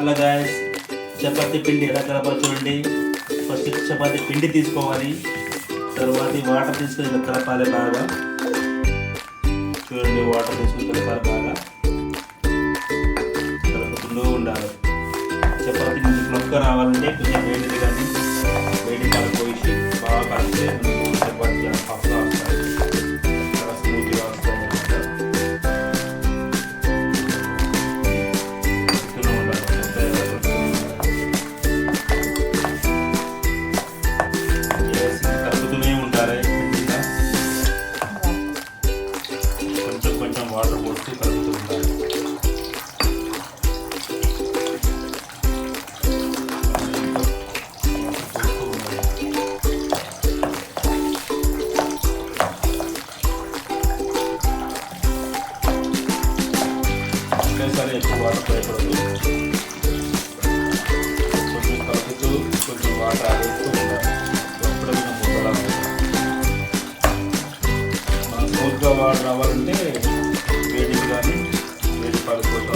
అలా గాయస్ చపాతీ పిండి ఎలా కలపాలి చూడండి. ఫస్ట్ చపాతీ పిండి తీసుకోవాలి. తర్వాత వాటర్ తీసుకొని ఇలా కలపాలి బాగా. చూడండి వాటర్ తీసుకొని కలపాలి బాగా. కలుపుతూ ఉండాలి. చపాతీ మంచి ఫ్లొక్క రావాలంటే కొంచెం వేడిది కానీ వేడి కలపోసి బాగా కలిపితే చపాతీ వాటర్ పోస్తూ కలుపుతూ ఉండాలి ఒకేసారి ఎక్కువ వాటర్ పోయకూడదు. కొంచెం కలుపుతూ కొంచెం వాటర్ ఆడేస్తూ ఉండాలి. అప్పుడే మనం ముద్దలా మనం స్మూత్గా వాటర్ రావాలంటే వేడి పడిపోతూ ఉంటుంది చపాతీ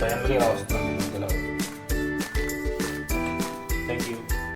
వస్తుంది ఫైనల్గా ఇలా వస్తుంది ఇలా